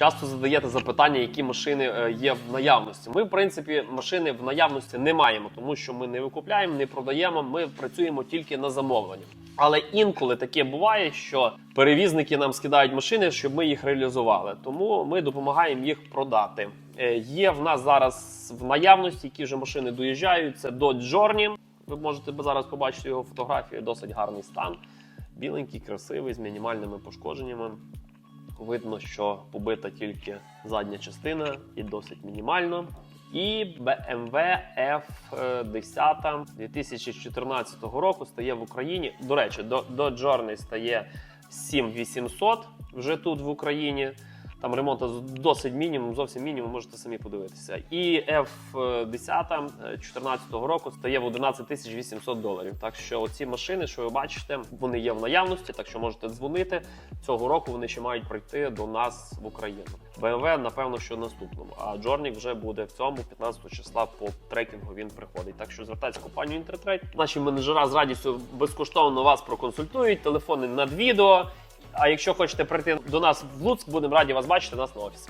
Часто задаєте запитання, які машини е, є в наявності. Ми, в принципі, машини в наявності не маємо, тому що ми не викупляємо, не продаємо. Ми працюємо тільки на замовлення. Але інколи таке буває, що перевізники нам скидають машини, щоб ми їх реалізували. Тому ми допомагаємо їх продати. Е, Є в нас зараз в наявності, які вже машини доїжджають. Це Dodge Journey. Ви можете зараз побачити його фотографію. Досить гарний стан. Біленький, красивий, з мінімальними пошкодженнями. Видно, що побита тільки задня частина і досить мінімально. І BMW F10 2014 року стає в Україні. До речі, до, Journey стає 7800 вже тут в Україні. Там ремонту досить мінімум, зовсім мінімум, можете самі подивитися. І F10 2014 року стає в 11 800 доларів. Так що ці машини, що ви бачите, вони є в наявності, так що можете дзвонити. Цього року вони ще мають прийти до нас в Україну. BMW, напевно, що наступному. А Джорнік вже буде в цьому 15 числа по трекінгу. Він приходить. Так що звертайтеся в компанію Інтертрейд. Наші менеджера з радістю безкоштовно вас проконсультують. Телефони над відео. А якщо хочете прийти до нас в Луцьк, будемо раді вас бачити нас на офісі.